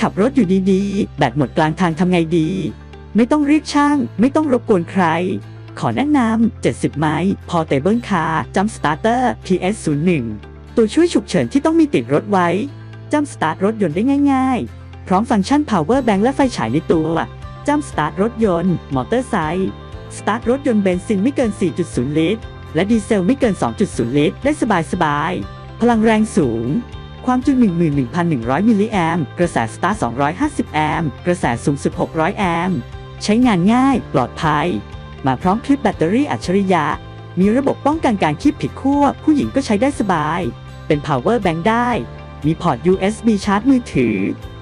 ขับรถอยู่ดีๆ แบตหมดกลางทางทำไงดี ไม่ต้องเรียกช่าง ไม่ต้องรบกวนใคร ขอแนะนำ 70 ไม้ พอเตเบิลคาร์จัมสตาร์เตอร์ PS01 ตัวช่วยฉุกเฉินที่ต้องมีติดรถไว้ จัมสตาร์ทรถยนต์ได้ง่าย ๆ พร้อมฟังก์ชัน power bank และไฟฉายในตัวจัมสตาร์ทรถยนต์ มอเตอร์ไซค์สตาร์ทรถยนต์เบนซินไม่เกิน 4.0 ลิตร และดีเซลไม่เกิน 2.0 ลิตร ได้สบายๆ พลังแรงสูง ความจุ 11,100 มิลลิแอมกระแสสตาร์250 แอมกระแสสูงสุด 600 แอมใช้งานง่ายปลอดภัย มาพร้อมคลิปแบตเตอรี่อัจฉริยะ มีระบบป้องกันการคีบผิดขั้วผู้หญิงก็ใช้ได้สบาย เป็น power bank ได้ มีพอร์ต USB ชาร์จมือถือ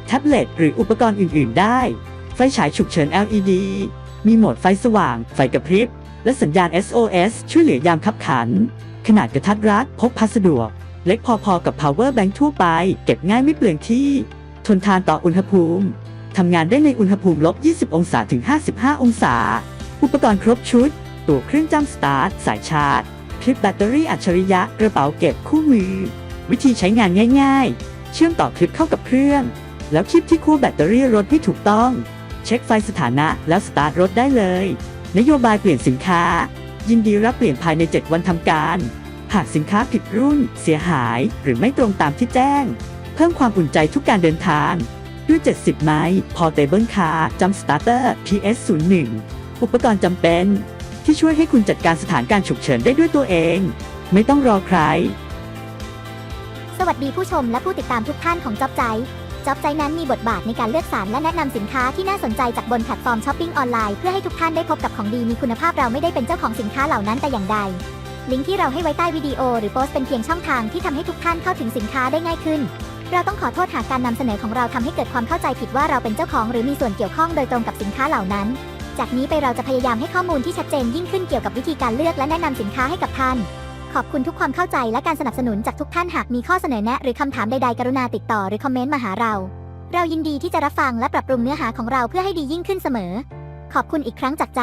แท็บเล็ตหรืออุปกรณ์อื่น ๆ ได้ ไฟฉายฉุกเฉิน LED มีโหมดไฟสว่าง ไฟกระพริบ และสัญญาณ SOS ช่วยเหลือยามขับขัน ขนาดกระทัดรัดพกพาสะดวก เล็กพอๆกับ power bank ทั่วไป เก็บง่ายไม่เปลืองที่ ทนทานต่ออุณหภูมิ ทำงานได้ในอุณหภูมิลบ 20 องศาถึง 55 องศา อุปกรณ์ครบชุด ตัวเครื่องจัมสตาร์ท สายชาร์จคลิปแบตเตอรี่อัจฉริยะ กระเป๋าเก็บคู่มือ วิธีใช้งานง่าย ๆ เชื่อมต่อคลิปเข้ากับเครื่อง แล้วคลิปที่คู่แบตเตอรี่รถให้ถูกต้อง เช็คไฟสถานะแล้วสตาร์ทรถได้เลย นโยบายเปลี่ยนสินค้า ยินดีรับเปลี่ยนภายใน 7 วันทำการ หากสินค้าผิดรุ่น เสียหายหรือไม่ตรงตามที่แจ้ง เพิ่มความอุ่นใจทุกการเดินทาง ด้วย 70 ไม้ พอเตเบิลคาร์จัมสตาร์เตอร์ PS01 อุปกรณ์จำเป็น ที่ช่วยให้คุณจัดการสถานการณ์ฉุกเฉินได้ด้วยตัวเอง ไม่ต้องรอใคร สวัสดีผู้ชมและผู้ติดตามทุกท่านของจอบใจจ๊อบใจนั้นมีบทบาทในการเลือกสรรและแนะนำสินค้าที่น่าสนใจจากบนแพลตฟอร์มช้อปปิ้งออนไลน์เพื่อให้ทุกท่านได้พบกับของดีมีคุณภาพเราไม่ได้เป็นเจ้าของสินค้าเหล่านั้นแต่อย่างใด ลิงก์ที่เราให้ไว้ใต้วิดีโอหรือโพสต์เป็นเพียงช่องทางที่ทำให้ทุกท่านเข้าถึงสินค้าได้ง่ายขึ้น เราต้องขอโทษหากการนำเสนอของเราทำให้เกิดความเข้าใจผิดว่าเราเป็นเจ้าของหรือมีส่วนเกี่ยวข้องโดยตรงกับสินค้าเหล่านั้น จากนี้ไปเราจะพยายามให้ข้อมูลที่ชัดเจนยิ่งขึ้นเกี่ยวกับวิธีการเลือกและแนะนำสินค้าให้กับท่าน ขอบคุณทุกความเข้าใจและการสนับสนุนจากทุกท่านหากมีข้อเสนอแนะ หรือคำถามใดๆ กรุณาติดต่อหรือคอมเมนต์มาหาเรา เรายินดีที่จะรับฟังและปรับปรุงเนื้อหาของเราเพื่อให้ดียิ่งขึ้นเสมอ ขอบคุณอีกครั้งจากใจ